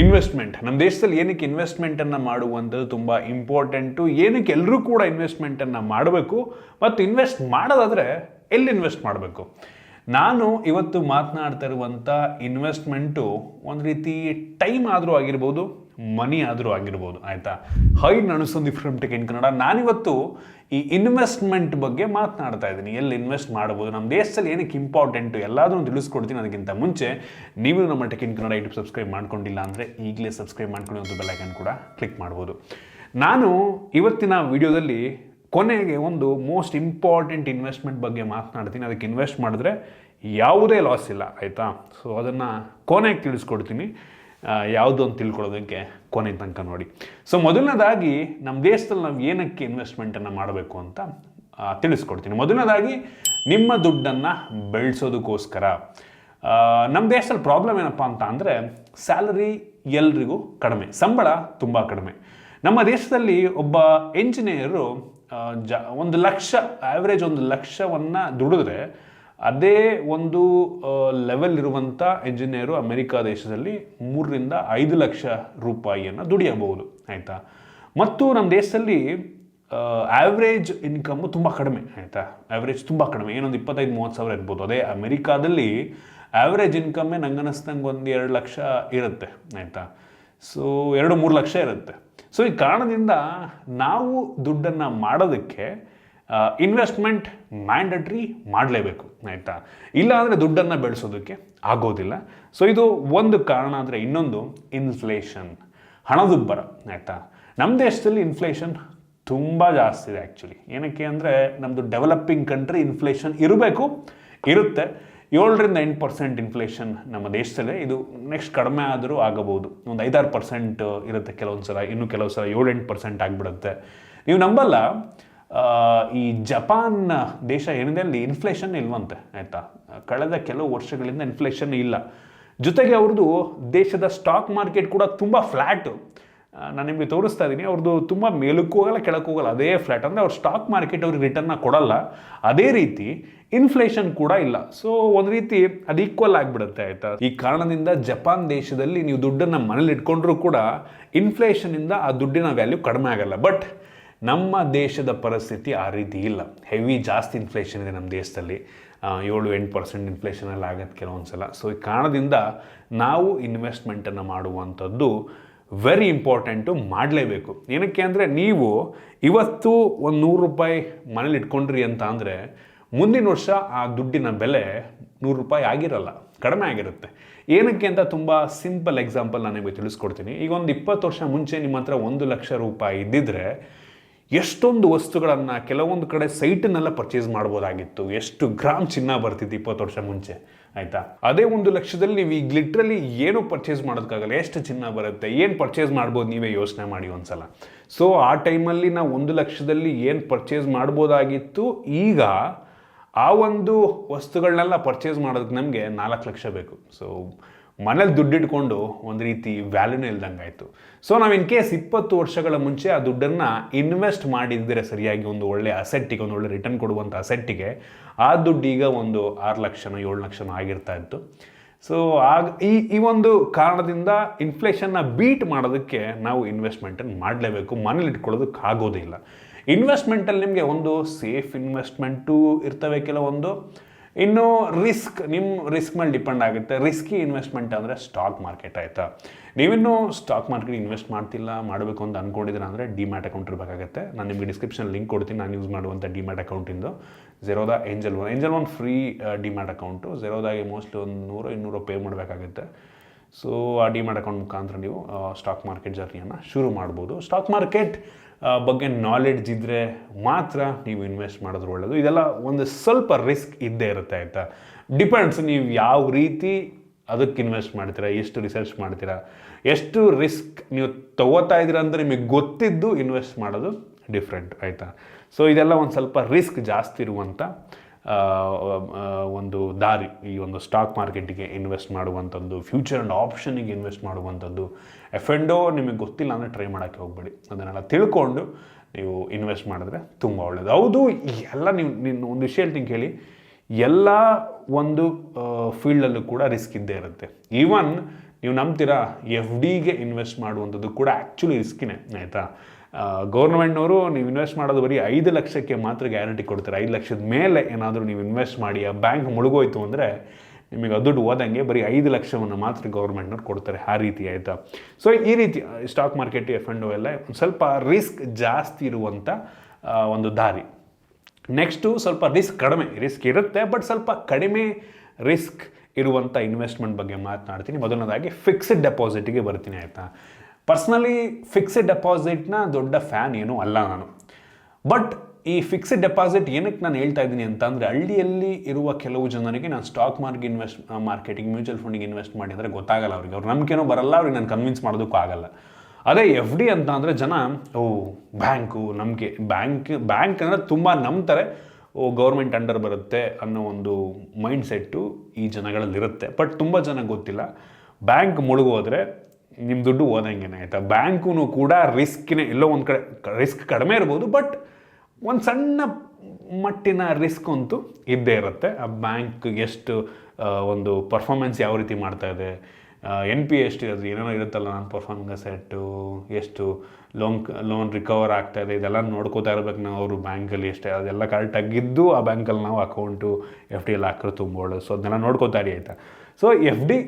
Investment. ನಮ್ಮ ದೇಶದಲ್ಲಿ ಏನಕ್ಕೆ ಇನ್ವೆಸ್ಟ್ಮೆಂಟನ್ನು ಮಾಡುವಂಥದ್ದು ತುಂಬ ಇಂಪಾರ್ಟೆಂಟು, ಏನಕ್ಕೆ ಎಲ್ಲರೂ ಕೂಡ ಇನ್ವೆಸ್ಟ್ಮೆಂಟನ್ನು ಮಾಡಬೇಕು, ಮತ್ತು ಇನ್ವೆಸ್ಟ್ ಮಾಡೋದಾದರೆ ಎಲ್ಲಿ ಇನ್ವೆಸ್ಟ್ ಮಾಡಬೇಕು? ನಾನು ಇವತ್ತು ಮಾತನಾಡ್ತಾ ಇರುವಂಥ ಇನ್ವೆಸ್ಟ್ಮೆಂಟು ಒಂದು ರೀತಿ ಟೈಮ್ ಆದರೂ ಆಗಿರ್ಬೋದು ಮನಿ ಆದರೂ ಆಗಿರ್ಬೋದು, ಆಯಿತಾ? ಹೈ ನಣಸೊಂದು ಫ್ರಮ್ ಟೆಕ್ ಇನ್ ಕನ್ನಡ. ನಾನಿವತ್ತು ಈ ಇನ್ವೆಸ್ಟ್ಮೆಂಟ್ ಬಗ್ಗೆ ಮಾತನಾಡ್ತಾ ಇದ್ದೀನಿ. ಎಲ್ಲಿ ಇನ್ವೆಸ್ಟ್ ಮಾಡ್ಬೋದು? ನಮ್ಮ ದೇಶದಲ್ಲಿ ಏನಕ್ಕೆ ಇಂಪಾರ್ಟೆಂಟು ಎಲ್ಲಾದರೂ ತಿಳಿಸ್ಕೊಡ್ತೀನಿ. ಅದಕ್ಕಿಂತ ಮುಂಚೆ ನೀವು ನಮ್ಮ Tech in Kannada YouTube subscribe ಮಾಡ್ಕೊಂಡಿಲ್ಲ ಅಂದರೆ ಈಗಲೇ ಸಬ್ಸ್ಕ್ರೈಬ್ ಮಾಡ್ಕೊಂಡು ಒಂದು ಬೆಲ್ಲೈಕನ್ ಕೂಡ ಕ್ಲಿಕ್ ಮಾಡ್ಬೋದು. ನಾನು ಇವತ್ತಿನ ವಿಡಿಯೋದಲ್ಲಿ ಕೊನೆಗೆ ಒಂದು ಮೋಸ್ಟ್ ಇಂಪಾರ್ಟೆಂಟ್ ಇನ್ವೆಸ್ಟ್ಮೆಂಟ್ ಬಗ್ಗೆ ಮಾತನಾಡ್ತೀನಿ. ಅದಕ್ಕೆ ಇನ್ವೆಸ್ಟ್ ಮಾಡಿದ್ರೆ ಯಾವುದೇ ಲಾಸ್ ಇಲ್ಲ, ಆಯಿತಾ? ಸೊ ಅದನ್ನು ಕೊನೆಗೆ ತಿಳಿಸ್ಕೊಡ್ತೀನಿ. ಯಾವುದು ಅಂತ ತಿಳ್ಕೊಳ್ಳೋದಕ್ಕೆ ಕೊನೆ ತನಕ ನೋಡಿ. ಸೊ ಮೊದಲನೇದಾಗಿ ನಮ್ಮ ದೇಶದಲ್ಲಿ ನಾವು ಏನಕ್ಕೆ ಇನ್ವೆಸ್ಟ್ಮೆಂಟನ್ನು ಮಾಡಬೇಕು ಅಂತ ತಿಳಿಸ್ಕೊಡ್ತೀನಿ. ಮೊದಲನೇದಾಗಿ ನಿಮ್ಮ ದುಡ್ಡನ್ನು ಬೆಳೆಸೋದಕ್ಕೋಸ್ಕರ. ನಮ್ಮ ದೇಶದಲ್ಲಿ ಪ್ರಾಬ್ಲಮ್ ಏನಪ್ಪ ಅಂತ ಅಂದರೆ ಸ್ಯಾಲರಿ ಎಲ್ರಿಗೂ ಕಡಿಮೆ, ಸಂಬಳ ತುಂಬ ಕಡಿಮೆ. ನಮ್ಮ ದೇಶದಲ್ಲಿ ಒಬ್ಬ ಎಂಜಿನಿಯರು ಜ, ಒಂದು ಲಕ್ಷ ಆ್ಯಾವ್ರೇಜ್ ಒಂದು ಲಕ್ಷವನ್ನು ದುಡಿದ್ರೆ ಅದೇ ಒಂದು ಲೆವೆಲ್ ಇರುವಂಥ ಇಂಜಿನಿಯರು ಅಮೆರಿಕ ದೇಶದಲ್ಲಿ ಮೂರರಿಂದ ಐದು ಲಕ್ಷ ರೂಪಾಯಿಯನ್ನು ದುಡಿಯಬಹುದು, ಆಯಿತಾ? ಮತ್ತು ನಮ್ಮ ದೇಶದಲ್ಲಿ ಆ್ಯಾವ್ರೇಜ್ ಇನ್ಕಮ್ಮು ತುಂಬ ಕಡಿಮೆ, ಆಯಿತಾ? ಆ್ಯಾವ್ರೇಜ್ ತುಂಬ ಕಡಿಮೆ, ಏನೊಂದು ಇಪ್ಪತ್ತೈದು, ಮೂವತ್ತು ಸಾವಿರ ಇರ್ಬೋದು. ಅದೇ ಅಮೆರಿಕಾದಲ್ಲಿ ಆ್ಯಾವ್ರೇಜ್ ಇನ್ಕಮ್ಮೇ ನಂಗೆ ಅನ್ನಿಸ್ದಂಗೆ ಒಂದು ಎರಡು ಲಕ್ಷ ಇರುತ್ತೆ, ಆಯಿತಾ? ಸೊ ಎರಡು ಮೂರು ಲಕ್ಷ ಇರುತ್ತೆ. ಸೊ ಈ ಕಾರಣದಿಂದ ನಾವು ದುಡ್ಡನ್ನು ಮಾಡೋದಕ್ಕೆ ಇನ್ವೆಸ್ಟ್ಮೆಂಟ್ ಮ್ಯಾಂಡಟ್ರಿ ಮಾಡಲೇಬೇಕು, ಆಯಿತಾ? ಇಲ್ಲ ಅಂದರೆ ದುಡ್ಡನ್ನು ಬೆಳೆಸೋದಕ್ಕೆ ಆಗೋದಿಲ್ಲ. ಸೊ ಇದು ಒಂದು ಕಾರಣ ಅಂದರೆ ಇನ್ನೊಂದು ಇನ್ಫ್ಲೇಷನ್ ಹಣದುಬ್ಬರ, ಆಯಿತಾ? ನಮ್ಮ ದೇಶದಲ್ಲಿ ಇನ್ಫ್ಲೇಷನ್ ತುಂಬ ಜಾಸ್ತಿ ಇದೆ ಆ್ಯಕ್ಚುಲಿ ಏನಕ್ಕೆ ಅಂದರೆ ನಮ್ಮದು ಡೆವಲಪಿಂಗ್ ಕಂಟ್ರಿ ಇನ್ಫ್ಲೇಷನ್ ಇರಬೇಕು, ಇರುತ್ತೆ. ಏಳರಿಂದ ಎಂಟು ಪರ್ಸೆಂಟ್ ಇನ್ಫ್ಲೇಷನ್ ನಮ್ಮ ದೇಶದಲ್ಲೇ ಇದು ನೆಕ್ಸ್ಟ್ ಕಡಿಮೆ ಆದರೂ ಆಗಬಹುದು. ಒಂದು ಐದಾರು ಪರ್ಸೆಂಟ್ ಇರುತ್ತೆ ಕೆಲವೊಂದು ಸಲ ಇನ್ನು ಕೆಲವು ಸಲ ಏಳು ಎಂಟು ಪರ್ಸೆಂಟ್ ಆಗಿಬಿಡುತ್ತೆ. ನೀವು ನಂಬಲ್ಲ ಈ ಜಪಾನ್ ದೇಶ ಏನಿದೆ, ಅಲ್ಲಿ ಇನ್ಫ್ಲೇಷನ್ ಇಲ್ವಂತೆ, ಆಯಿತಾ? ಕಳೆದ ಕೆಲವು ವರ್ಷಗಳಿಂದ ಇನ್ಫ್ಲೇಷನ್ ಇಲ್ಲ. ಜೊತೆಗೆ ಅವ್ರದ್ದು ದೇಶದ ಸ್ಟಾಕ್ ಮಾರ್ಕೆಟ್ ಕೂಡ ತುಂಬ ಫ್ಲ್ಯಾಟು ನಾನು ನಿಮಗೆ ತೋರಿಸ್ತಾ ಇದ್ದೀನಿ ಅವ್ರದ್ದು ತುಂಬ ಮೇಲಕ್ಕೂ ಹೋಗಲ್ಲ, ಕೆಳಕ್ಕೂ ಹೋಗಲ್ಲ, ಅದೇ ಫ್ಲ್ಯಾಟ್ ಅಂದರೆ ಅವ್ರ ಸ್ಟಾಕ್ ಮಾರ್ಕೆಟ್ ಅವ್ರಿಗೆ ರಿಟರ್ನ್ನ ಕೊಡಲ್ಲ. ಅದೇ ರೀತಿ ಇನ್ಫ್ಲೇಷನ್ ಕೂಡ ಇಲ್ಲ. ಸೊ ಒಂದು ರೀತಿ ಅದು ಈಕ್ವಲ್ ಆಗಿಬಿಡುತ್ತೆ, ಆಯಿತಾ? ಈ ಕಾರಣದಿಂದ ಜಪಾನ್ ದೇಶದಲ್ಲಿ ನೀವು ದುಡ್ಡನ್ನು ಮನೇಲಿ ಇಟ್ಕೊಂಡ್ರೂ ಕೂಡ ಇನ್ಫ್ಲೇಷನಿಂದ ಆ ದುಡ್ಡಿನ ವ್ಯಾಲ್ಯೂ ಕಡಿಮೆ ಆಗಲ್ಲ. ಬಟ್ ನಮ್ಮ ದೇಶದ ಪರಿಸ್ಥಿತಿ ಆ ರೀತಿ ಇಲ್ಲ. ಹೆವಿ ಜಾಸ್ತಿ ಇನ್ಫ್ಲೇಷನ್ ಇದೆ ನಮ್ಮ ದೇಶದಲ್ಲಿ. ಏಳು, ಎಂಟು ಪರ್ಸೆಂಟ್ ಇನ್ಫ್ಲೇಷನಲ್ಲಿ ಆಗುತ್ತೆ ಕೆಲವೊಂದು ಸಲ ಸೊ ಈ ಕಾರಣದಿಂದ ನಾವು ಇನ್ವೆಸ್ಟ್ಮೆಂಟನ್ನು ಮಾಡುವಂಥದ್ದು ವೆರಿ ಇಂಪಾರ್ಟೆಂಟು ಮಾಡಲೇಬೇಕು. ಏನಕ್ಕೆ ಅಂದರೆ ನೀವು ಇವತ್ತು ಒಂದು ನೂರು ರೂಪಾಯಿ ಮನೇಲಿ ಇಟ್ಕೊಂಡ್ರಿ ಅಂತ ಅಂದರೆ ಮುಂದಿನ ವರ್ಷ ಆ ದುಡ್ಡಿನ ಬೆಲೆ ನೂರು ರೂಪಾಯಿ ಆಗಿರಲ್ಲ, ಕಡಿಮೆ ಆಗಿರುತ್ತೆ. ಏನಕ್ಕೆ ಅಂತ ತುಂಬ ಸಿಂಪಲ್ ಎಕ್ಸಾಂಪಲ್ ನಾನು ನಿಮಗೆ ತಿಳಿಸ್ಕೊಡ್ತೀನಿ. ಈಗ ಒಂದು ಇಪ್ಪತ್ತು ವರ್ಷ ಮುಂಚೆ ನಿಮ್ಮ ಹತ್ರ ಒಂದು ಲಕ್ಷ ರೂಪಾಯಿ ಇದ್ದಿದ್ರೆ ಎಷ್ಟೊಂದು ವಸ್ತುಗಳನ್ನು ಕೆಲವೊಂದು ಕಡೆ ಸೈಟನ್ನೆಲ್ಲ ಪರ್ಚೇಸ್ ಮಾಡ್ಬೋದಾಗಿತ್ತು. ಎಷ್ಟು ಗ್ರಾಮ್ ಚಿನ್ನ ಬರ್ತಿತ್ತು ಇಪ್ಪತ್ತು ವರ್ಷ ಮುಂಚೆ, ಆಯಿತಾ? ಅದೇ ಒಂದು ಲಕ್ಷದಲ್ಲಿ ನೀವು ಈಗ ಲಿಟ್ರಲಿ ಏನು ಪರ್ಚೇಸ್ ಮಾಡೋದಕ್ಕಾಗಲ್ಲ, ಎಷ್ಟು ಚಿನ್ನ ಬರುತ್ತೆ, ಏನು ಪರ್ಚೇಸ್ ಮಾಡ್ಬೋದು ನೀವೇ ಯೋಚನೆ ಮಾಡಿ ಒಂದ್ಸಲ. ಸೊ ಆ ಟೈಮಲ್ಲಿ ನಾವು ಒಂದು ಲಕ್ಷದಲ್ಲಿ ಏನು ಪರ್ಚೇಸ್ ಮಾಡ್ಬೋದಾಗಿತ್ತು, ಈಗ ಆ ಒಂದು ವಸ್ತುಗಳನ್ನೆಲ್ಲ ಪರ್ಚೇಸ್ ಮಾಡೋದಕ್ಕೆ ನಮಗೆ ನಾಲ್ಕು ಲಕ್ಷ ಬೇಕು. ಸೊ ಮನೇಲಿ ದುಡ್ಡಿಟ್ಕೊಂಡು ಒಂದು ರೀತಿ ವ್ಯಾಲ್ಯೂನೇ ಇಲ್ದಂಗೆ ಆಯಿತು ಸೊ ನಾವು ಇನ್ ಕೇಸ್ ಇಪ್ಪತ್ತು ವರ್ಷಗಳ ಮುಂಚೆ ಆ ದುಡ್ಡನ್ನು ಇನ್ವೆಸ್ಟ್ ಮಾಡಿದ್ದರೆ ಸರಿಯಾಗಿ ಒಂದು ಒಳ್ಳೆ ಅಸೆಟ್ಟಿಗೆ ಒಂದು ಒಳ್ಳೆ ರಿಟರ್ನ್ ಕೊಡುವಂಥ ಅಸೆಟ್ಟಿಗೆ ಆ ದುಡ್ಡು ಈಗ ಒಂದು ಆರು ಲಕ್ಷನೋ, ಏಳು ಲಕ್ಷನೋ ಆಗಿರ್ತಾ ಇತ್ತು. ಸೊ ಆಗ ಈ ಈ ಒಂದು ಕಾರಣದಿಂದ ಇನ್ಫ್ಲೇಷನ್ನ ಬೀಟ್ ಮಾಡೋದಕ್ಕೆ ನಾವು ಇನ್ವೆಸ್ಟ್ಮೆಂಟನ್ನು ಮಾಡಲೇಬೇಕು. ಮನೇಲಿ ಇಟ್ಕೊಳ್ಳೋದಕ್ಕೆ ಆಗೋದಿಲ್ಲ ಇನ್ವೆಸ್ಟ್ಮೆಂಟಲ್ಲಿ ನಿಮಗೆ ಒಂದು ಸೇಫ್ ಇನ್ವೆಸ್ಟ್ಮೆಂಟು ಇರ್ತವೆ ಕೆಲವೊಂದು. ಇನ್ನು ರಿಸ್ಕ್ ನಿಮ್ಮ ರಿಸ್ಕ್ ಮೇಲೆ ಡಿಪೆಂಡ್ ಆಗುತ್ತೆ. ರಿಸ್ಕಿ ಇನ್ವೆಸ್ಟ್ಮೆಂಟ್ ಅಂದರೆ ಸ್ಟಾಕ್ ಮಾರ್ಕೆಟ್ ಆಯಿತಾ? ನೀವಿನ್ನೂ ಸ್ಟಾಕ್ ಮಾರ್ಕೆಟ್ ಇನ್ವೆಸ್ಟ್ ಮಾಡ್ತಿಲ್ಲ, ಮಾಡಬೇಕು ಅಂತ ಅಂದ್ಕೊಂಡಿದ್ರೆ ಅಂದರೆ ಡಿಮ್ಯಾಟ್ ಅಕೌಂಟ್ ಇರಬೇಕಾಗುತ್ತೆ. ನಾನು ನಿಮಗೆ ಡಿಸ್ಕ್ರಿಪ್ಷನ್ ಲಿಂಕ್ ಕೊಡ್ತೀನಿ, ನಾನು ಯೂಸ್ ಮಾಡುವಂಥ demat ಅಕೌಂಟಿಂದು Zerodha Angel One Angel One free demat account. ಝೆರೋದಾಗೆ mostly ಒಂದು ನೂರು, ಇನ್ನೂರು ಪೇ ಮಾಡಬೇಕಾಗುತ್ತೆ. ಸೊ ಆ ಡಿಮ್ಯಾಟ್ ಅಕೌಂಟ್ ಮುಖಾಂತರ ನೀವು ಸ್ಟಾಕ್ ಮಾರ್ಕೆಟ್ ಜರ್ನಿಯನ್ನು ಶುರು ಮಾಡ್ಬೋದು. ಸ್ಟಾಕ್ ಮಾರ್ಕೆಟ್ ಬಗ್ಗೆ ನಾಲೆಡ್ಜ್ ಇದ್ದರೆ ಮಾತ್ರ ನೀವು ಇನ್ವೆಸ್ಟ್ ಮಾಡೋದು ಒಳ್ಳೆಯದು ಇದೆಲ್ಲ ಒಂದು ಸ್ವಲ್ಪ ರಿಸ್ಕ್ ಇದ್ದೇ ಇರುತ್ತೆ, ಆಯಿತಾ? ಡಿಪೆಂಡ್ಸ್ ನೀವು ಯಾವ ರೀತಿ ಅದಕ್ಕೆ ಇನ್ವೆಸ್ಟ್ ಮಾಡ್ತೀರಾ, ಎಷ್ಟು ರಿಸರ್ಚ್ ಮಾಡ್ತೀರಾ, ಎಷ್ಟು ರಿಸ್ಕ್ ನೀವು ತಗೋತಾ ಇದ್ದೀರಾ ಅಂದರೆ ನಿಮಗೆ ಗೊತ್ತಿದ್ದು ಇನ್ವೆಸ್ಟ್ ಮಾಡೋದು ಡಿಫ್ರೆಂಟ್ ಆಯಿತಾ? ಸೊ ಇದೆಲ್ಲ ಒಂದು ಸ್ವಲ್ಪ ರಿಸ್ಕ್ ಜಾಸ್ತಿ ಇರುವಂಥ ಒಂದು ದಾರಿ, ಈ ಒಂದು ಸ್ಟಾಕ್ ಮಾರ್ಕೆಟಿಗೆ ಇನ್ವೆಸ್ಟ್ ಮಾಡುವಂಥದ್ದು ಫ್ಯೂಚರ್ ಆ್ಯಂಡ್ ಆಪ್ಷನಿಗೆ ಇನ್ವೆಸ್ಟ್ ಮಾಡುವಂಥದ್ದು ಎಫ್ ಎಂಡೋ ನಿಮಗೆ ಗೊತ್ತಿಲ್ಲ ಅಂದರೆ ಟ್ರೈ ಮಾಡೋಕ್ಕೆ ಹೋಗಬೇಡಿ. ಅದನ್ನೆಲ್ಲ ತಿಳ್ಕೊಂಡು ನೀವು ಇನ್ವೆಸ್ಟ್ ಮಾಡಿದ್ರೆ ತುಂಬ ಒಳ್ಳೆಯದು ಹೌದು ಎಲ್ಲ ನೀವು ನಿನ್ನ ಒಂದು ವಿಷಯ ಹೇಳ್ತೀನಿ ಕೇಳಿ. ಎಲ್ಲ ಒಂದು ಫೀಲ್ಡಲ್ಲೂ ಕೂಡ ರಿಸ್ಕ್ ಇದ್ದೇ ಇರುತ್ತೆ. ಈವನ್ ನೀವು ನಂಬ್ತೀರಾ ಎಫ್ ಡಿಗೆ ಇನ್ವೆಸ್ಟ್ ಮಾಡುವಂಥದ್ದು ಕೂಡ ಆ್ಯಕ್ಚುಲಿ ರಿಸ್ಕಿನೇ ಆಯಿತಾ? ಗೌರ್ಮೆಂಟ್ನವರು ನೀವು ಇನ್ವೆಸ್ಟ್ ಮಾಡೋದು ಬರೀ ಐದು ಲಕ್ಷಕ್ಕೆ ಮಾತ್ರ ಗ್ಯಾರಂಟಿ ಕೊಡ್ತಾರೆ. ಐದು ಲಕ್ಷದ ಮೇಲೆ ಏನಾದರೂ ನೀವು ಇನ್ವೆಸ್ಟ್ ಮಾಡಿ, ಆ ಬ್ಯಾಂಕ್ ಮುಳುಗೋಯ್ತು ಅಂದರೆ ನಿಮಗೆ ದುಡ್ಡು ಹೋದಂಗೆ ಬರೀ ಐದು ಲಕ್ಷವನ್ನು ಮಾತ್ರ ಗೌರ್ಮೆಂಟ್ನವ್ರು ಕೊಡ್ತಾರೆ. ಆ ರೀತಿ ಆಯಿತಾ? ಸೊ ಈ ರೀತಿ ಸ್ಟಾಕ್ ಮಾರ್ಕೆಟ್ ಎಫ್ ಅಂಡ್ ಎಲ್ಲ ಸ್ವಲ್ಪ ರಿಸ್ಕ್ ಜಾಸ್ತಿ ಇರುವಂಥ ಒಂದು ದಾರಿ. ನೆಕ್ಸ್ಟು ಸ್ವಲ್ಪ ರಿಸ್ಕ್ ಕಡಿಮೆ. ರಿಸ್ಕ್ ಇರುತ್ತೆ ಬಟ್ ಸ್ವಲ್ಪ ಕಡಿಮೆ ರಿಸ್ಕ್ ಇರುವಂಥ ಇನ್ವೆಸ್ಟ್ಮೆಂಟ್ ಬಗ್ಗೆ ಮಾತನಾಡ್ತೀನಿ. ಮೊದಲನೇದಾಗಿ ಫಿಕ್ಸ್ಡ್ ಡೆಪಾಸಿಟಿಗೆ ಬರ್ತೀನಿ ಆಯಿತಾ? ಪರ್ಸ್ನಲಿ ಫಿಕ್ಸ್ಡ್ ಡೆಪಾಸಿಟ್ನ ದೊಡ್ಡ ಫ್ಯಾನ್ ಏನೂ ಅಲ್ಲ ನಾನು. ಬಟ್ ಈ ಫಿಕ್ಸ್ಡ್ ಡೆಪಾಸಿಟ್ ಏನಕ್ಕೆ ನಾನು ಹೇಳ್ತಾ ಇದ್ದೀನಿ ಅಂತಂದರೆ, ಹಳ್ಳಿಯಲ್ಲಿ ಇರುವ ಕೆಲವು ಜನರಿಗೆ ನಾನು stock market invest marketing mutual ಫಂಡಿಗೆ ಇನ್ವೆಸ್ಟ್ ಮಾಡಿದರೆ ಗೊತ್ತಾಗಲ್ಲ ಅವ್ರಿಗೆ. ಅವ್ರು ನಂಬಿಕೆನೂ ಬರಲ್ಲ, ಅವ್ರಿಗೆ ನಾನು ಕನ್ವಿನ್ಸ್ ಮಾಡೋದಕ್ಕೂ ಆಗಲ್ಲ. ಅದೇ ಎಫ್ ಡಿ ಅಂತ ಅಂದರೆ ಜನ, ಓ, ಬ್ಯಾಂಕು, ನಂಬಿಕೆ. ಬ್ಯಾಂಕ್ ಬ್ಯಾಂಕ್ ಅಂದರೆ ತುಂಬ ನಂಬ್ತಾರೆ, ಓ ಗೌರ್ಮೆಂಟ್ ಅಂಡರ್ ಬರುತ್ತೆ ಅನ್ನೋ ಒಂದು ಮೈಂಡ್ ಸೆಟ್ಟು ಈ ಜನಗಳಲ್ಲಿರುತ್ತೆ ಬಟ್ ತುಂಬ ಜನ ಗೊತ್ತಿಲ್ಲ. ಬ್ಯಾಂಕ್ ಮುಳುಗೋದ್ರೆ ನಿಮ್ಮ ದುಡ್ಡು ಓದಂಗೇನೆ ಆಯಿತಾ? ಬ್ಯಾಂಕು ಕೂಡ ರಿಸ್ಕ್ನೇ, ಎಲ್ಲೋ ಒಂದು ಕಡೆ, ರಿಸ್ಕ್ ಕಡಿಮೆ ಇರ್ಬೋದು, ಬಟ್ ಒಂದು ಸಣ್ಣ ಮಟ್ಟಿನ ರಿಸ್ಕ್ ಅಂತೂ ಇದ್ದೇ ಇರುತ್ತೆ. ಆ ಬ್ಯಾಂಕ್ ಎಷ್ಟು ಒಂದು ಪರ್ಫಾರ್ಮೆನ್ಸ್ ಯಾವ ರೀತಿ ಮಾಡ್ತಾ ಇದೆ ಎನ್ ಪಿ ಎಷ್ಟು ಅದು ಏನೇನೋ ಇರುತ್ತಲ್ಲ, ನಾನು ಪರ್ಫಾರ್ಮೆನ್ಸ್ ಸೆಟ್ಟು ಎಷ್ಟು ಲೋನ್ ಲೋನ್ ರಿಕವರ್ ಆಗ್ತಾ ಇದೆ ಇದೆಲ್ಲ ನೋಡ್ಕೋತಾ ಇರ್ಬೇಕು ನಾವು ಅವರು ಬ್ಯಾಂಕಲ್ಲಿ ಎಷ್ಟೇ ಅದೆಲ್ಲ ಕರೆಕ್ಟಾಗಿದ್ದು ಆ ಬ್ಯಾಂಕಲ್ಲಿ ನಾವು ಅಕೌಂಟು ಎಫ್ ಡಿ ಎಲ್ಲ ಹಾಕಿರೋ ತುಂಬ ಒಳ್ಳೆದು. ಸೊ ಅದನ್ನೆಲ್ಲ ನೋಡ್ಕೋತಾ ಇರಿ, ಆಯಿತಾ? ಸೊ ಎಫ್ ಡಿ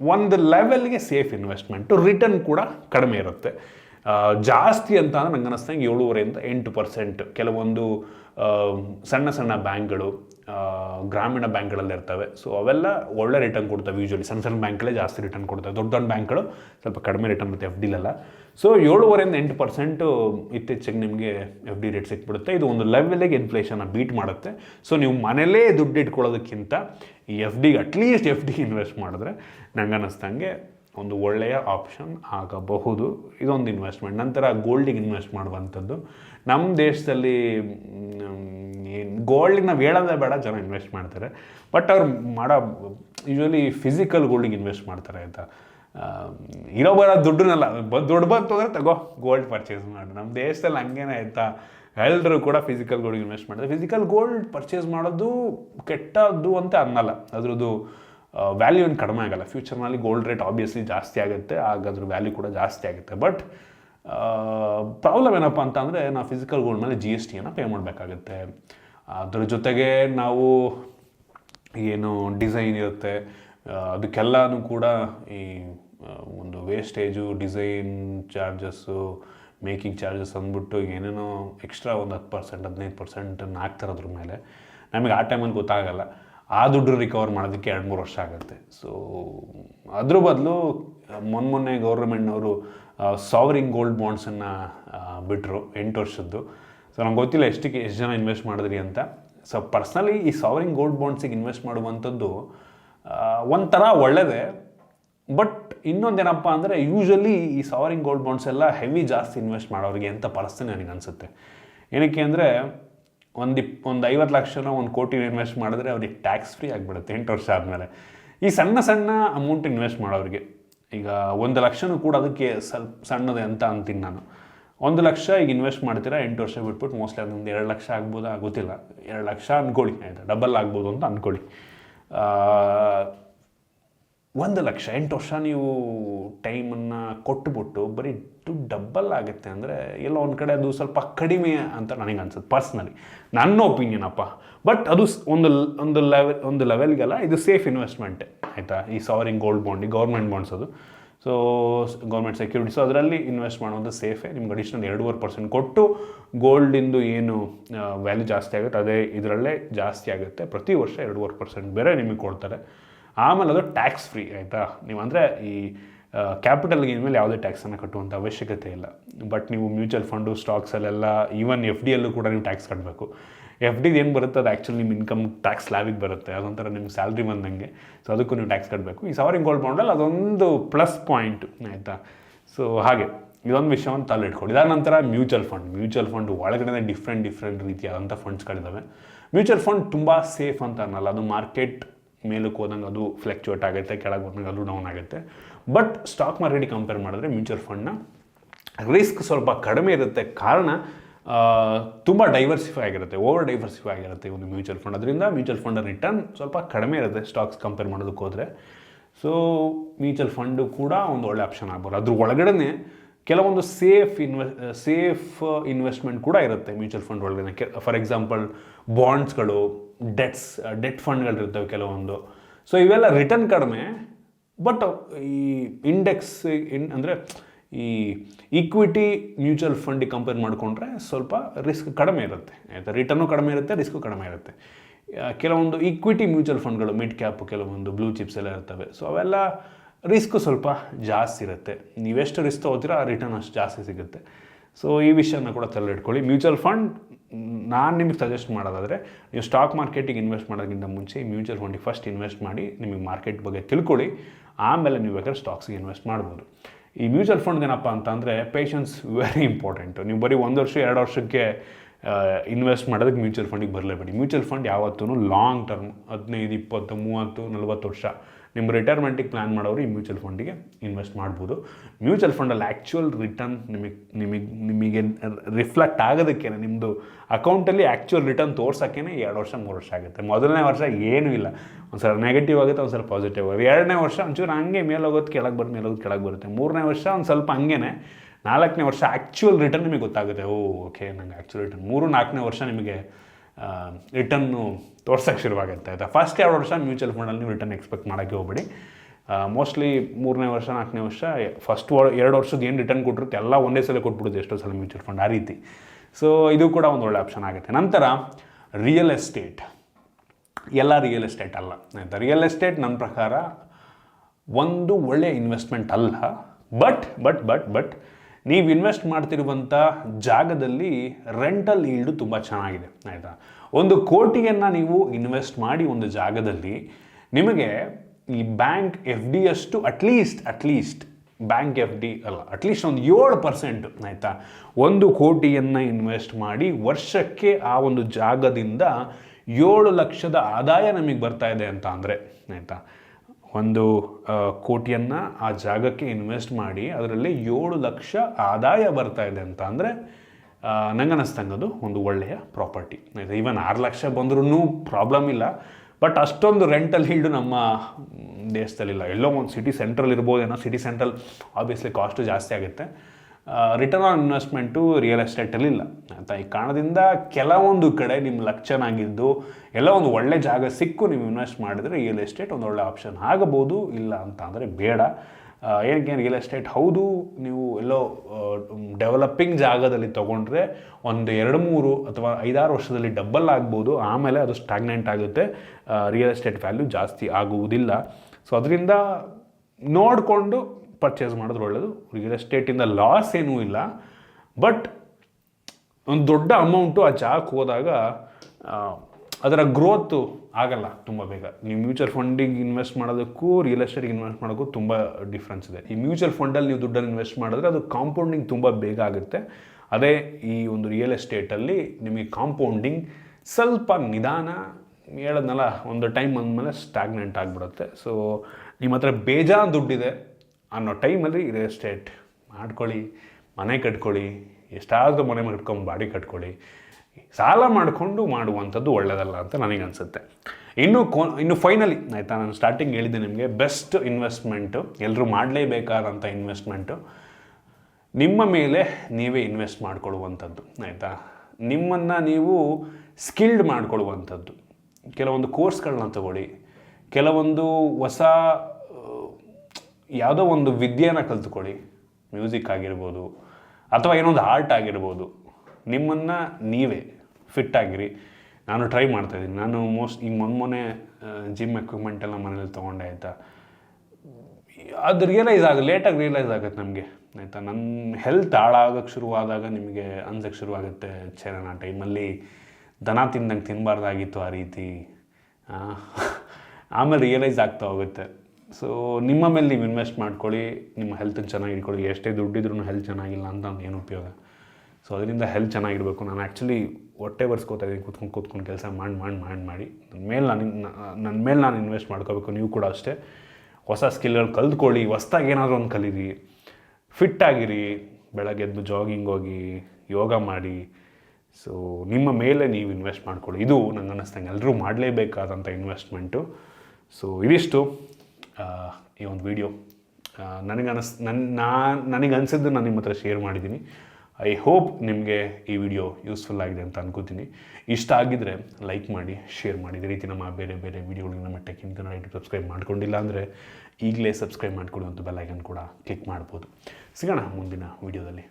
ಒಂದು ಲೆವೆಲ್ಗೆ ಸೇಫ್ ಇನ್ವೆಸ್ಟ್ಮೆಂಟು ರಿಟರ್ನ್ ಕೂಡ ಕಡಿಮೆ ಇರುತ್ತೆ. ಜಾಸ್ತಿ ಅಂತ ನನಗೆ ನಂಗೆ ಅನ್ನಿಸ್ತಂಗೆ ಏಳುವರೆಯಿಂದ ಎಂಟು ಪರ್ಸೆಂಟ್ ಕೆಲವೊಂದು ಸಣ್ಣ ಸಣ್ಣ ಬ್ಯಾಂಕ್ಗಳು ಗ್ರಾಮೀಣ ಬ್ಯಾಂಕ್ಗಳಲ್ಲಿ ಇರ್ತವೆ. ಸೊ ಅವೆಲ್ಲ ಒಳ್ಳೆ ರಿಟರ್ನ್ ಕೊಡ್ತವೆ ಯೂಶ್ವಲಿ ಸಣ್ಣ ಸಣ್ಣ ಬ್ಯಾಂಕ್ಗಳೇ ಜಾಸ್ತಿ ರಿಟರ್ನ್ ಕೊಡ್ತವೆ. ದೊಡ್ಡ ದೊಡ್ಡ ಬ್ಯಾಂಕ್ಗಳು ಸ್ವಲ್ಪ ಕಡಿಮೆ ರಿಟರ್ನ್ ಮತ್ತು ಎಫ್ ಡಿಲೆಲ್ಲ ಸೊ ಏಳುವರೆಯಿಂದ ಎಂಟು ಪರ್ಸೆಂಟು ಇತ್ತೀಚೆಗೆ ನಿಮಗೆ ಎಫ್ ಡಿ ರೇಟ್ ಸಿಕ್ಬಿಡುತ್ತೆ. ಇದು ಒಂದು ಲೆವೆಲಿಗೆ ಇನ್ಫ್ಲೇಷನ್ನ ಬೀಟ್ ಮಾಡುತ್ತೆ. ಸೊ ನೀವು ಮನೇಲೇ ದುಡ್ಡು ಇಟ್ಕೊಳ್ಳೋದಕ್ಕಿಂತ ಈ ಎಫ್ ಡಿಗೆ ಅಟ್ಲೀಸ್ಟ್ ಎಫ್ ಡಿ ಇನ್ವೆಸ್ಟ್ ಮಾಡಿದ್ರೆ ನಂಗೆ ಅನ್ನಿಸ್ತಂಗೆ ಒಂದು ಒಳ್ಳೆಯ ಆಪ್ಷನ್ ಆಗಬಹುದು. ಇದೊಂದು ಇನ್ವೆಸ್ಟ್ಮೆಂಟ್ ನಂತರ ಗೋಲ್ಡಿಗೆ ಇನ್ವೆಸ್ಟ್ ಮಾಡುವಂಥದ್ದು. ನಮ್ಮ ದೇಶದಲ್ಲಿ ಗೋಲ್ಡಿಗೆ ನಾವು ಹೇಳೋದೇ ಬೇಡ, ಜನ ಇನ್ವೆಸ್ಟ್ ಮಾಡ್ತಾರೆ. ಬಟ್ ಅವ್ರು ಮಾಡೋ ಯೂಶ್ವಲಿ ಫಿಸಿಕಲ್ ಗೋಲ್ಡಿಗೆ ಇನ್ವೆಸ್ಟ್ ಮಾಡ್ತಾರೆ ಆಯಿತಾ? ಇರೋ ಬರೋ ದುಡ್ಡನ್ನೆಲ್ಲ, ದುಡ್ಡು ಬಂತು ಅಂದರೆ ತಗೋ ಗೋಲ್ಡ್ ಪರ್ಚೇಸ್ ಮಾಡಿ. ನಮ್ಮ ದೇಶದಲ್ಲಿ ಹಂಗೇನೆ ಆಯಿತಾ? ಎಲ್ಲರೂ ಕೂಡ ಫಿಸಿಕಲ್ ಗೋಲ್ಡ್ ಇನ್ವೆಸ್ಟ್ ಮಾಡ್ತಾರೆ. ಫಿಸಿಕಲ್ ಗೋಲ್ಡ್ ಪರ್ಚೇಸ್ ಮಾಡೋದು ಕೆಟ್ಟದ್ದು ಅಂತ ಅನ್ನಲ್ಲ. ಅದ್ರದ್ದು ವ್ಯಾಲ್ಯೂ ಏನು ಕಡಿಮೆ ಆಗಲ್ಲ. ಫ್ಯೂಚರ್ನಲ್ಲಿ ಗೋಲ್ಡ್ ರೇಟ್ ಆಬ್ವಿಯಸ್ಲಿ ಜಾಸ್ತಿ ಆಗುತ್ತೆ ಆಗ ಅದ್ರ ವ್ಯಾಲ್ಯೂ ಕೂಡ ಜಾಸ್ತಿ ಆಗುತ್ತೆ. ಬಟ್ ಪ್ರಾಬ್ಲಮ್ ಏನಪ್ಪ ಅಂತಂದರೆ ನಾವು ಫಿಸಿಕಲ್ ಗೋಲ್ಡ್ ಮೇಲೆ ಜಿ ಎಸ್ ಟಿಯನ್ನು ಪೇ ಮಾಡಬೇಕಾಗುತ್ತೆ. ಅದ್ರ ಜೊತೆಗೆ ನಾವು ಏನು ಡಿಸೈನ್ ಇರುತ್ತೆ ಅದಕ್ಕೆಲ್ಲನೂ ಕೂಡ ಈ ಒಂದು wastage design charges making charges ಅಂದ್ಬಿಟ್ಟು ಏನೇನೋ ಎಕ್ಸ್ಟ್ರಾ ಒಂದು ಹತ್ತು ಪರ್ಸೆಂಟ್ ಹದಿನೈದು ಪರ್ಸೆಂಟನ್ನು ಹಾಕ್ತಾರೆ ಅದ್ರ ಮೇಲೆ. ನಮಗೆ ಆ ಟೈಮಲ್ಲಿ ಗೊತ್ತಾಗಲ್ಲ. ಆ ದುಡ್ಡು ರಿಕವರ್ ಮಾಡೋದಕ್ಕೆ ಎರಡು, ಮೂರು ವರ್ಷ ಆಗುತ್ತೆ. ಸೊ ಅದ್ರ ಬದಲು, ಮೊನ್ನೆ ಮೊನ್ನೆ ಗೌರ್ಮೆಂಟ್ನವರು ಸಾವರಿಂಗ್ ಗೋಲ್ಡ್ ಬಾಂಡ್ಸನ್ನು ಬಿಟ್ಟರು ಎಂಟು ವರ್ಷದ್ದು. ಸೊ ನಂಗೆ ಗೊತ್ತಿಲ್ಲ ಎಷ್ಟಕ್ಕೆ, ಎಷ್ಟು ಜನ ಇನ್ವೆಸ್ಟ್ ಮಾಡಿದ್ರಿ ಅಂತ. ಸೊ ಪರ್ಸ್ನಲಿ ಈ ಸಾವರಿಂಗ್ ಗೋಲ್ಡ್ ಬಾಂಡ್ಸಿಗೆ ಇನ್ವೆಸ್ಟ್ ಮಾಡುವಂಥದ್ದು ಒಂಥರ ಒಳ್ಳೆಯದೇ ಬಟ್ ಇನ್ನೊಂದೇನಪ್ಪ ಅಂದರೆ ಯೂಶ್ವಲಿ ಈ ಸಾವರಿಂಗ್ ಗೋಲ್ಡ್ ಬಾಂಡ್ಸ್ ಎಲ್ಲ ಹೆವಿ ಜಾಸ್ತಿ ಇನ್ವೆಸ್ಟ್ ಮಾಡೋರಿಗೆ ಅಂತ ಪರಿಸ್ಥಿತಿ ನನಗೆ ಅನಿಸುತ್ತೆ. ಏನಕ್ಕೆ ಅಂದರೆ ಒಂದು ಇಪ್, ಒಂದು ಐವತ್ತು ಲಕ್ಷನ ಒಂದು ಕೋಟಿ ಇನ್ವೆಸ್ಟ್ ಮಾಡಿದ್ರೆ ಅವ್ರಿಗೆ ಟ್ಯಾಕ್ಸ್ ಫ್ರೀ ಆಗಿಬಿಡುತ್ತೆ ಎಂಟು ವರ್ಷ ಆದಮೇಲೆ. ಈ ಸಣ್ಣ ಸಣ್ಣ ಅಮೌಂಟ್ ಇನ್ವೆಸ್ಟ್ ಮಾಡೋರಿಗೆ, ಈಗ ಒಂದು ಲಕ್ಷನೂ ಕೂಡ ಅದಕ್ಕೆ ಸ್ವಲ್ಪ ಸಣ್ಣದೆ ಅಂತ ಅಂತೀನಿ ನಾನು. ಒಂದು ಲಕ್ಷ ಈಗ ಇನ್ವೆಸ್ಟ್ ಮಾಡ್ತೀರಾ, ಎಂಟು ವರ್ಷ ಬಿಟ್ಬಿಟ್ಟು ಮೋಸ್ಟ್ಲಿ ಅದೊಂದು ಎರಡು ಲಕ್ಷ ಆಗ್ಬೋದಾ ಗೊತ್ತಿಲ್ಲ. ಎರಡು ಲಕ್ಷ ಅಂದ್ಕೊಳ್ಳಿ ಆಯಿತಾ? ಡಬಲ್ ಆಗ್ಬೋದು ಅಂತ ಅಂದ್ಕೊಳ್ಳಿ ಒಂದು ಲಕ್ಷ, ಎಂಟು ವರ್ಷ ನೀವು ಟೈಮನ್ನು ಕೊಟ್ಟುಬಿಟ್ಟು ಬರೀ ದುಡ್ಡು ಡಬ್ಬಲ್ ಆಗುತ್ತೆ ಅಂದರೆ ಎಲ್ಲೋ ಒಂದು ಕಡೆ ಅದು ಸ್ವಲ್ಪ ಕಡಿಮೆ ಅಂತ ನನಗೆ ಅನ್ಸುತ್ತೆ ಪರ್ಸ್ನಲಿ ನನ್ನ ಒಪಿನಿಯನ್ ಅಪ್ಪ. ಬಟ್ ಅದು ಸ್- ಒಂದು ಒಂದು ಲೆವೆಲ್ ಒಂದು ಲೆವೆಲ್ಗೆಲ್ಲ ಇದು ಸೇಫ್ ಇನ್ವೆಸ್ಟ್ಮೆಂಟ್ ಆಯಿತಾ? ಈ sovereign gold bond government bonds ಅದು. ಸೊ ಗೌರ್ಮೆಂಟ್ ಸೆಕ್ಯೂರಿಟೀಸ್ ಅದರಲ್ಲಿ ಇನ್ವೆಸ್ಟ್ ಮಾಡುವಂಥ ಸೇಫೇ ನಿಮ್ಗೆ ಅಡಿಷ್ನಲ್ ಎರಡೂವರೆ ಪರ್ಸೆಂಟ್ ಕೊಟ್ಟು ಗೋಲ್ಡಿಂದು ಏನು ವ್ಯಾಲ್ಯೂ ಜಾಸ್ತಿ ಆಗುತ್ತೆ, ಅದೇ ಇದರಲ್ಲೇ ಜಾಸ್ತಿ ಆಗುತ್ತೆ. ಪ್ರತಿ ವರ್ಷ ಎರಡೂವರೆ ಪರ್ಸೆಂಟ್ ಬೇರೆ ನಿಮಗೆ ಕೊಡ್ತಾರೆ. ಆಮೇಲೆ ಅದು ಟ್ಯಾಕ್ಸ್ ಫ್ರೀ ಆಯಿತಾ? ನೀವು ಅಂದರೆ ಈ ಕ್ಯಾಪಿಟಲ್ ಗೇನ್ ಮೇಲೆ ಯಾವುದೇ ಟ್ಯಾಕ್ಸನ್ನು ಕಟ್ಟುವಂಥ ಅವಶ್ಯಕತೆ ಇಲ್ಲ. ಬಟ್ ನೀವು ಮ್ಯೂಚುವಲ್ ಫಂಡು ಸ್ಟಾಕ್ಸಲ್ಲೆಲ್ಲ ಈವನ್ ಎಫ್ ಡಿಯಲ್ಲೂ ಕೂಡ ನೀವು ಟ್ಯಾಕ್ಸ್ ಕಟ್ಟಬೇಕು ಎಫ್ ಡಿದು ಏನು ಬರುತ್ತೆ? ಅದು ಆ್ಯಕ್ಚುಲಿ ನಿಮ್ಮ ಇನ್ಕಮ್ ಟ್ಯಾಕ್ಸ್ ಲ್ಯಾಬಿಗೆ ಬರುತ್ತೆ. ಅದೊಂಥರ ನಿಮ್ಗೆ ಸ್ಯಾಲ್ರಿ ಬಂದಂಗೆ. ಸೊ ಅದಕ್ಕೂ ನೀವು ಟ್ಯಾಕ್ಸ್ ಕಟ್ಟಬೇಕು ಈ ಸಾವರಿಂಗ್ ಗೋಲ್ಡ್ ಬಾಂಡಲ್ಲಿ ಅದೊಂದು ಪ್ಲಸ್ ಪಾಯಿಂಟ್ ಆಯಿತಾ? ಸೊ ಹಾಗೆ, ಇದೊಂದು ವಿಷಯವನ್ನು ತಲೆ ಇಟ್ಕೊಂಡು ಇದಾದ ನಂತರ ಮ್ಯೂಚುವಲ್ ಫಂಡ್ ಮ್ಯೂಚುವಲ್ ಫಂಡ್ ಒಳಗಡೆ ಡಿಫ್ರೆಂಟ್ ಡಿಫ್ರೆಂಟ್ ರೀತಿಯಾದಂಥ ಫಂಡ್ಸ್ಗಳಿದ್ದಾವೆ ಮ್ಯೂಚುವಲ್ ಫಂಡ್ ತುಂಬ ಸೇಫ್ ಅಂತ ಅನ್ನಲ್ಲ. ಅದು ಮಾರ್ಕೆಟ್ ಮೇಲಕ್ಕೆ ಹೋದಂಗೆ ಅದು ಫ್ಲೆಕ್ಚುಯೇಟ್ ಆಗುತ್ತೆ, ಕೆಳಗೆ ಹೋದಂಗೆ ಅದು ಡೌನ್ ಆಗುತ್ತೆ. ಬಟ್ ಸ್ಟಾಕ್ ಮಾರ್ಕೆಟಿಗೆ ಕಂಪೇರ್ ಮಾಡಿದ್ರೆ ಮ್ಯೂಚುವಲ್ ಫಂಡ್ನ ರಿಸ್ಕ್ ಸ್ವಲ್ಪ ಕಡಿಮೆ ಇರುತ್ತೆ. ಕಾರಣ ತುಂಬ ಡೈವರ್ಸಿಫೈ ಆಗಿರುತ್ತೆ ಓವರ್ ಡೈವರ್ಸಿಫೈ ಆಗಿರುತ್ತೆ ಒಂದು ಮ್ಯೂಚುವಲ್ ಫಂಡ್ ಅದರಿಂದ ಮ್ಯೂಚುವಲ್ ಫಂಡ್ ರಿಟರ್ನ್ ಸ್ವಲ್ಪ ಕಡಿಮೆ ಇರುತ್ತೆ ಸ್ಟಾಕ್ಸ್ ಕಂಪೇರ್ ಮಾಡೋದಕ್ಕೆ ಹೋದರೆ. ಸೊ ಮ್ಯೂಚುವಲ್ ಫಂಡು ಕೂಡ ಒಂದು ಒಳ್ಳೆ ಆಪ್ಷನ್ ಆಗ್ಬೋದು. ಅದ್ರ ಒಳಗಡೆ ಕೆಲವೊಂದು ಸೇಫ್ ಇನ್ವೆ, ಸೇಫ್ ಇನ್ವೆಸ್ಟ್ಮೆಂಟ್ ಕೂಡ ಇರುತ್ತೆ ಮ್ಯೂಚುವಲ್ ಫಂಡ್ ಒಳಗಡೆ. ಕೆ, ಫಾರ್ ಎಕ್ಸಾಂಪಲ್, ಬಾಂಡ್ಸ್ಗಳು, ಡೆಟ್ಸ್, ಡೆಟ್ ಫಂಡ್ಗಳಿರ್ತವೆ ಕೆಲವೊಂದು. ಸೊ, ಇವೆಲ್ಲ ರಿಟರ್ನ್ ಕಡಿಮೆ, ಬಟ್ ಈ ಇಂಡೆಕ್ಸ್, ಇನ್, ಅಂದರೆ ಈ ಈಕ್ವಿಟಿ ಮ್ಯೂಚುವಲ್ ಫಂಡಿಗೆ ಕಂಪೇರ್ ಮಾಡಿಕೊಂಡ್ರೆ ಸ್ವಲ್ಪ ರಿಸ್ಕ್ ಕಡಿಮೆ ಇರುತ್ತೆ. ಆಯಿತಾ ರಿಟರ್ನು ಕಡಿಮೆ ಇರುತ್ತೆ, ರಿಸ್ಕು ಕಡಿಮೆ ಇರುತ್ತೆ. ಕೆಲವೊಂದು ಈಕ್ವಿಟಿ ಮ್ಯೂಚುವಲ್ ಫಂಡ್ಗಳು, ಮಿಡ್ ಕ್ಯಾಪ್, ಕೆಲವೊಂದು ಬ್ಲೂ ಚಿಪ್ಸ್ ಎಲ್ಲ ಇರ್ತವೆ. ಸೊ, ಅವೆಲ್ಲ ರಿಸ್ಕು ಸ್ವಲ್ಪ ಜಾಸ್ತಿ ಇರುತ್ತೆ. ನೀವೆಷ್ಟು ರಿಸ್ಕ್ ತೊಗೋತೀರೋ ಆ ರಿಟರ್ನ್ ಅಷ್ಟು ಜಾಸ್ತಿ ಸಿಗುತ್ತೆ. ಸೊ ಈ ವಿಷಯನ ಕೂಡ ತಲೆ ಇಟ್ಕೊಳ್ಳಿ ಮ್ಯೂಚುವಲ್ ಫಂಡ್ ನಾನು ನಿಮಗೆ ಸಜೆಸ್ಟ್ ಮಾಡೋದಾದರೆ, ನೀವು ಸ್ಟಾಕ್ ಮಾರ್ಕೆಟಿಗೆ ಇನ್ವೆಸ್ಟ್ ಮಾಡೋದಕ್ಕಿಂತ ಮುಂಚೆ ಮ್ಯೂಚುವಲ್ ಫಂಡಿಗೆ ಫಸ್ಟ್ ಇನ್ವೆಸ್ಟ್ ಮಾಡಿ, ನಿಮಗೆ ಮಾರ್ಕೆಟ್ ಬಗ್ಗೆ ತಿಳ್ಕೊಳ್ಳಿ. ಆಮೇಲೆ ನೀವು ಬೇಕಾದ್ರೆ ಸ್ಟಾಕ್ಸಿಗೆ ಇನ್ವೆಸ್ಟ್ ಮಾಡ್ಬೋದು. ಈ ಮ್ಯೂಚುವಲ್ ಫಂಡ್ ಏನಪ್ಪ ಅಂತಂದರೆ ಪೇಷನ್ಸ್ ವೆರಿ ಇಂಪಾರ್ಟೆಂಟು ನೀವು ಬರೀ ಒಂದು ವರ್ಷ, ಎರಡು ವರ್ಷಕ್ಕೆ ಇನ್ವೆಸ್ಟ್ ಮಾಡೋದಕ್ಕೆ ಮ್ಯೂಚುವಲ್ ಫಂಡಿಗೆ ಬರಲೇಬೇಡಿ. ಮ್ಯೂಚುವಲ್ ಫಂಡ್ ಯಾವತ್ತೂ ಲಾಂಗ್ ಟರ್ಮ್ ಹದಿನೈದು, ಇಪ್ಪತ್ತು, ಮೂವತ್ತು, ನಲ್ವತ್ತು ವರ್ಷ. ನಿಮ್ಮ ರಿಟೈರ್ಮೆಂಟಿಗೆ ಪ್ಲ್ಯಾನ್ ಮಾಡೋರು ಈ ಮ್ಯೂಚುವಲ್ ಫಂಡಿಗೆ ಇನ್ವೆಸ್ಟ್ ಮಾಡ್ಬೋದು. ಮ್ಯೂಚುವಲ್ ಫಂಡಲ್ಲಿ ಆ್ಯಕ್ಚುಯಲ್ ರಿಟರ್ನ್ ನಿಮಗೆ ನಿಮಗೆ ನಿಮಗೆ ರಿಫ್ಲೆಕ್ಟ್ ಆಗೋದಕ್ಕೆ ನಿಮ್ಮದು ಅಕೌಂಟಲ್ಲಿ ಆ್ಯಕ್ಚುಯಲ್ ರಿಟರ್ನ್ ತೋರ್ಸೋಕ್ಕೇ ಎರಡು ವರ್ಷ, ಮೂರು ವರ್ಷ ಆಗುತ್ತೆ. ಮೊದಲನೇ ವರ್ಷ ಏನೂ ಇಲ್ಲ. ಒಂದು ಸಲ ನೆಗೆಟಿವ್ ಆಗುತ್ತೆ ಒಂದು ಪಾಸಿಟಿವ್ ಆಗುತ್ತೆ. ಎರಡನೇ ವರ್ಷ ಒಂಚೂರು ಹಂಗೆ ಮೇಲೆ ಹೋಗೋದು ಕೆಳಗೆ ಬರುತ್ತೆ ಮೇಲೆ ಕೆಳಗೆ ಬರುತ್ತೆ. ಮೂರನೇ ವರ್ಷ ಒಂದು ಸ್ವಲ್ಪ ಹಂಗೇನೆ, ನಾಲ್ಕನೇ ವರ್ಷ ಆ್ಯಕ್ಚುಯಲ್ ರಿಟರ್ನ್ ನಿಮಗೆ ಗೊತ್ತಾಗುತ್ತೆ. ಓ ಓಕೆ ನಂಗೆ ಆ್ಯಕ್ಚುಯಲ್ ರಿಟರ್ನ್ ಮೂರು, ನಾಲ್ಕನೇ ವರ್ಷ ನಿಮಗೆ ರಿಟರ್ನು ತೋರ್ಸೋಕ್ಕೆ ಶುರುವಾಗುತ್ತೆ. ಆಯಿತಾ ಫಸ್ಟ್ ಎರಡು ವರ್ಷ ಮ್ಯೂಚುವಲ್ ಫಂಡಲ್ಲಿ ನೀವು ರಿಟರ್ನ್ ಎಕ್ಸ್ಪೆಕ್ಟ್ ಮಾಡೋಕ್ಕೆ ಹೋಗ್ಬೇಡಿ. ಮೋಸ್ಟ್ಲಿ ಮೂರನೇ ವರ್ಷ, ನಾಲ್ಕನೇ ವರ್ಷ ಫಸ್ಟ್ ಎರಡು ವರ್ಷದ ಏನು ರಿಟರ್ನ್ ಕೊಟ್ಟಿರುತ್ತೆ ಎಲ್ಲ ಒಂದೇ ಸಲ ಕೊಟ್ಬಿಡುತ್ತೆ ಎಷ್ಟೋ ಸಲ ಮ್ಯೂಚುವಲ್ ಫಂಡ್ ಆ ರೀತಿ. ಸೊ ಇದು ಕೂಡ ಒಂದು ಒಳ್ಳೆ ಆಪ್ಷನ್ ಆಗುತ್ತೆ. ನಂತರ ರಿಯಲ್ ಎಸ್ಟೇಟ್ ಎಲ್ಲ ರಿಯಲ್ ಎಸ್ಟೇಟ್ ಅಲ್ಲ. ಆಯಿತಾ? ರಿಯಲ್ ಎಸ್ಟೇಟ್ ನನ್ನ ಪ್ರಕಾರ ಒಂದು ಒಳ್ಳೆಯ ಇನ್ವೆಸ್ಟ್ಮೆಂಟ್ ಅಲ್ಲ. ಬಟ್ ಬಟ್ ಬಟ್ ಬಟ್ ನೀವು ಇನ್ವೆಸ್ಟ್ ಮಾಡ್ತಿರುವಂಥ ಜಾಗದಲ್ಲಿ ರೆಂಟಲ್ ಈಲ್ಡು ತುಂಬ ಚೆನ್ನಾಗಿದೆ. ಆಯಿತಾ? ಒಂದು ಕೋಟಿಯನ್ನು ನೀವು ಇನ್ವೆಸ್ಟ್ ಮಾಡಿ ಒಂದು ಜಾಗದಲ್ಲಿ ನಿಮಗೆ ಈ ಬ್ಯಾಂಕ್ ಎಫ್ ಡಿ ಅಷ್ಟು at least at least bank F D ಅಲ್ಲ ಅಟ್ಲೀಸ್ಟ್ ಒಂದು ಏಳು ಪರ್ಸೆಂಟ್ ಆಯಿತಾ? ಒಂದು ಕೋಟಿಯನ್ನು ಇನ್ವೆಸ್ಟ್ ಮಾಡಿ ವರ್ಷಕ್ಕೆ ಆ ಒಂದು ಜಾಗದಿಂದ ಏಳು ಲಕ್ಷದ ಆದಾಯ ನಮಗೆ ಬರ್ತಾ ಇದೆ ಅಂತ ಅಂದರೆ, ಆಯಿತಾ? ಒಂದು ಕೋಟಿಯನ್ನು ಆ ಜಾಗಕ್ಕೆ ಇನ್ವೆಸ್ಟ್ ಮಾಡಿ ಅದರಲ್ಲಿ ಏಳು ಲಕ್ಷ ಆದಾಯ ಬರ್ತಾ ಇದೆ ಅಂತ ಅಂದರೆ ಅದು ಒಂದು ಒಳ್ಳೆಯ ಪ್ರಾಪರ್ಟಿ. ಈವನ್ ಆರು ಲಕ್ಷ ಬಂದ್ರೂ ಪ್ರಾಬ್ಲಮ್ ಇಲ್ಲ ಬಟ್ ಅಷ್ಟೊಂದು ರೆಂಟಲ್ ಹೀಲ್ಡು ನಮ್ಮ ದೇಶದಲ್ಲಿಲ್ಲ. ಎಲ್ಲೋ ಒಂದು ಸಿಟಿ ಸೆಂಟ್ರಲ್ ಇರ್ಬೋದೇನೋ ಸಿಟಿ ಸೆಂಟ್ರಲ್ ಆಬ್ವಿಯಸ್ಲಿ ಕಾಸ್ಟು ಜಾಸ್ತಿ ಆಗುತ್ತೆ. ರಿಟರ್ನ್ ಆನ್ ಇನ್ವೆಸ್ಟ್ಮೆಂಟು ರಿಯಲ್ ಎಸ್ಟೇಟಲ್ಲಿ ಇಲ್ಲ. ಅಂತ ಈ ಕಾರಣದಿಂದ ಕೆಲವೊಂದು ಕಡೆ ನಿಮ್ಮ ಲಕ್ಷನಾಗಿದ್ದು ಎಲ್ಲ ಒಂದು ಒಳ್ಳೆ ಜಾಗ ಸಿಕ್ಕು, ನೀವು ಇನ್ವೆಸ್ಟ್ ಮಾಡಿದರೆ ರಿಯಲ್ ಎಸ್ಟೇಟ್ ಒಂದು ಒಳ್ಳೆ ಆಪ್ಷನ್ ಆಗಬಹುದು, ಇಲ್ಲ ಅಂತ ಅಂದರೆ ಬೇಡ. ಏನಕ್ಕೆ ರಿಯಲ್ ಎಸ್ಟೇಟ್ ಹೌದು, ನೀವು ಎಲ್ಲೋ ಡೆವಲಪಿಂಗ್ ಜಾಗದಲ್ಲಿ ತೊಗೊಂಡ್ರೆ ಒಂದು ಎರಡು ಮೂರು ಅಥವಾ ಐದಾರು ವರ್ಷದಲ್ಲಿ ಡಬ್ಬಲ್ ಆಗ್ಬೋದು, ಆಮೇಲೆ ಅದು ಸ್ಟಾಗ್ನೆಂಟ್ ಆಗುತ್ತೆ ರಿಯಲ್ ಎಸ್ಟೇಟ್ ವ್ಯಾಲ್ಯೂ ಜಾಸ್ತಿ ಆಗುವುದಿಲ್ಲ. ಸೊ, ಅದರಿಂದ ನೋಡಿಕೊಂಡು ಪರ್ಚೇಸ್ ಮಾಡಿದ್ರೆ ಒಳ್ಳೆಯದು ರಿಯಲ್ ಎಸ್ಟೇಟಿಂದ ಲಾಸ್ ಏನೂ ಇಲ್ಲ. ಬಟ್, ಒಂದು ದೊಡ್ಡ ಅಮೌಂಟು ಆ ಜಾಗಕ್ಕೆ ಹೋದಾಗ ಅದರ ಗ್ರೋತು ಆಗಲ್ಲ ತುಂಬ ಬೇಗ. ನೀವು ಮ್ಯೂಚುವಲ್ ಫಂಡಿಗೆ ಇನ್ವೆಸ್ಟ್ ಮಾಡೋದಕ್ಕೂ ರಿಯಲ್ ಎಸ್ಟೇಟ್ಗೆ ಇನ್ವೆಸ್ಟ್ ಮಾಡೋಕ್ಕೂ ತುಂಬ ಡಿಫ್ರೆನ್ಸ್ ಇದೆ. ಈ ಮ್ಯೂಚುವಲ್ ಫಂಡಲ್ಲಿ ನೀವು ದುಡ್ಡನ್ನು ಇನ್ವೆಸ್ಟ್ ಮಾಡಿದ್ರೆ ಅದು ಕಾಂಪೌಂಡಿಂಗ್ ತುಂಬ ಬೇಗ ಆಗುತ್ತೆ. ಅದೇ ಈ ಒಂದು ರಿಯಲ್ ಎಸ್ಟೇಟಲ್ಲಿ ನಿಮಗೆ ಕಾಂಪೌಂಡಿಂಗ್ ಸ್ವಲ್ಪ ನಿಧಾನ ಹೇಳೋದ್ನಲ್ಲ, ಒಂದು ಟೈಮ್ ಅಂದಮೇಲೆ ಸ್ಟಾಗ್ನೆಂಟ್ ಆಗಿಬಿಡುತ್ತೆ. ಸೊ ನಿಮ್ಮ ಹತ್ರ ಬೇಜಾನ್ ದುಡ್ಡಿದೆ ಅನ್ನೋ ಟೈಮಲ್ಲಿ ರಿಯಲ್ ಎಸ್ಟೇಟ್ ಮಾಡ್ಕೊಳ್ಳಿ, ಮನೆ ಕಟ್ಕೊಳ್ಳಿ, ಎಷ್ಟಾದರೂ ಮನೆ ಕಟ್ಕೊಂಡು ಬಾಡಿ ಕಟ್ಕೊಳ್ಳಿ. ಸಾಲ ಮಾಡಿಕೊಂಡು ಮಾಡುವಂಥದ್ದು ಒಳ್ಳೆಯದಲ್ಲ ಅಂತ ನನಗನ್ಸುತ್ತೆ ಇನ್ನು ಕೊ, ಇನ್ನು ಫೈನಲಿ ಆಯಿತಾ, ನಾನು ಸ್ಟಾರ್ಟಿಂಗ್ ಹೇಳಿದ್ದೆ ನಿಮಗೆ ಬೆಸ್ಟ್ ಇನ್ವೆಸ್ಟ್ಮೆಂಟು ಎಲ್ಲರೂ ಮಾಡಲೇಬೇಕಾದಂಥ ಇನ್ವೆಸ್ಟ್ಮೆಂಟು ನಿಮ್ಮ ಮೇಲೆ ನೀವೇ ಇನ್ವೆಸ್ಟ್ ಮಾಡಿಕೊಳ್ಳುವಂಥದ್ದು, ಆಯಿತಾ? ನಿಮ್ಮನ್ನು ನೀವು ಸ್ಕಿಲ್ಡ್ ಮಾಡಿಕೊಳ್ಳುವಂಥದ್ದು. ಕೆಲವೊಂದು ಕೋರ್ಸ್ಗಳನ್ನ ತಗೊಳ್ಳಿ. ಕೆಲವೊಂದು ಹೊಸ, ಯಾವುದೋ ಒಂದು ವಿದ್ಯೆನ ಕಲ್ತ್ಕೊಳ್ಳಿ. ಮ್ಯೂಸಿಕ್ ಆಗಿರ್ಬೋದು, ಅಥವಾ ಏನೊಂದು ಆರ್ಟ್ ಆಗಿರ್ಬೋದು. ನಿಮ್ಮನ್ನು ನೀವೇ ಫಿಟ್ ಆಗಿರಿ. ನಾನು ಟ್ರೈ ಮಾಡ್ತಾಯಿದ್ದೀನಿ ನಾನು ಮೋಸ್ಟ್ ಈಗ ಮೊನ್ನೆ ಜಿಮ್ ಎಕ್ವಿಪ್ಮೆಂಟ್ ಎಲ್ಲ ಮನೇಲಿ ತೊಗೊಂಡೆ, ಆಯಿತಾ? ಅದು ರಿಯಲೈಸ್ ಆಗ ಲೇಟಾಗಿ ರಿಯಲೈಸ್ ಆಗುತ್ತೆ ನಮಗೆ, ಆಯಿತಾ? ನನ್ನ ಹೆಲ್ತ್ ಹಾಳಾಗೋಕ್ಕೆ ಶುರುವಾದಾಗ ನಿಮಗೆ ಅನ್ಸಕ್ಕೆ ಶುರುವಾಗುತ್ತೆ ಚೇರನ ಟೈಮಲ್ಲಿ ದನ ತಿಂದಂಗೆ ತಿನ್ನಬಾರ್ದಾಗಿತ್ತು ಆ ರೀತಿ. ಆಮೇಲೆ ರಿಯಲೈಸ್ ಆಗ್ತಾ ಹೋಗುತ್ತೆ. ಸೊ ನಿಮ್ಮ ಮೇಲೆ ನೀವು ಇನ್ವೆಸ್ಟ್ ಮಾಡ್ಕೊಳ್ಳಿ, ನಿಮ್ಮ ಹೆಲ್ತನ್ನು ಚೆನ್ನಾಗಿ ಇಟ್ಕೊಳ್ಳಿ. ಎಷ್ಟೇ ದುಡ್ಡಿದ್ರೂ ಹೆಲ್ತ್ ಚೆನ್ನಾಗಿಲ್ಲ ಅಂತ ಏನು ಉಪಯೋಗ? ಸೊ ಅದರಿಂದ ಹೆಲ್ತ್ ಚೆನ್ನಾಗಿರಬೇಕು. ನಾನು ಆ್ಯಕ್ಚುಲಿ ಹೊಟ್ಟೆ ಬರ್ಸ್ಕೊತಾ ಇದ್ದೀನಿ, ಕೂತ್ಕೊಂಡು ಕೂತ್ಕೊಂಡು ಕೆಲಸ ಮಾಡಿ ಮಾಡಿ ಮಾಡಿ ಮಾಡಿ. ನನ್ನ ಮೇಲೆ ನಾನು ನನ್ನ ಮೇಲೆ ನಾನು ಇನ್ವೆಸ್ಟ್ ಮಾಡ್ಕೋಬೇಕು. ನೀವು ಕೂಡ ಅಷ್ಟೇ. ಹೊಸ ಸ್ಕಿಲ್ಗಳು ಕಲ್ತ್ಕೊಳ್ಳಿ. ಹೊಸ್ದಾಗಿ ಏನಾದರೂ ಒಂದು ಕಲೀರಿ. ಫಿಟ್ ಆಗಿರಿ. ಬೆಳಗ್ಗೆ ಎದ್ದು ಜಾಗಿಂಗ್ ಹೋಗಿ, ಯೋಗ ಮಾಡಿ. ಸೊ ನಿಮ್ಮ ಮೇಲೆ ನೀವು ಇನ್ವೆಸ್ಟ್ ಮಾಡ್ಕೊಳ್ಳಿ. ಇದು ನನಗೆ ಅನ್ನಿಸ್ತಂಗೆ ಎಲ್ಲರೂ ಮಾಡಲೇಬೇಕಾದಂಥ ಇನ್ವೆಸ್ಟ್ಮೆಂಟು ಸೊ ಇದಿಷ್ಟು ಈ ಒಂದು ವಿಡಿಯೋ ನನಗೆ ನನ್ನ ನಾನು ನನಗೆ ಅನಿಸಿದ್ದು ನಾನು ನಿಮ್ಮ ಹತ್ರ ಶೇರ್ ಮಾಡಿದ್ದೀನಿ. ಐ ಹೋಪ್ ನಿಮಗೆ ಈ ವಿಡಿಯೋ ಯೂಸ್ಫುಲ್ ಆಗಿದೆ ಅಂತ ಅನ್ಕೋತೀನಿ. ಇಷ್ಟ ಆಗಿದ್ದರೆ ಲೈಕ್ ಮಾಡಿ ಶೇರ್ ಮಾಡಿ. ಇದೇ ರೀತಿ ನಮ್ಮ ಬೇರೆ ಬೇರೆ ವಿಡಿಯೋಗಳಿಗೆ ನಮ್ಮ tech in Kannada YouTube subscribe ಮಾಡ್ಕೊಂಡಿಲ್ಲ ಅಂದರೆ ಈಗಲೇ ಸಬ್ಸ್ಕ್ರೈಬ್ ಮಾಡಿಕೊಡುವಂಥ ಬೆಲ್ ಐಕನ್ ಕೂಡ ಕ್ಲಿಕ್ ಮಾಡ್ಬೋದು. ಸಿಗೋಣ ಮುಂದಿನ ವಿಡಿಯೋದಲ್ಲಿ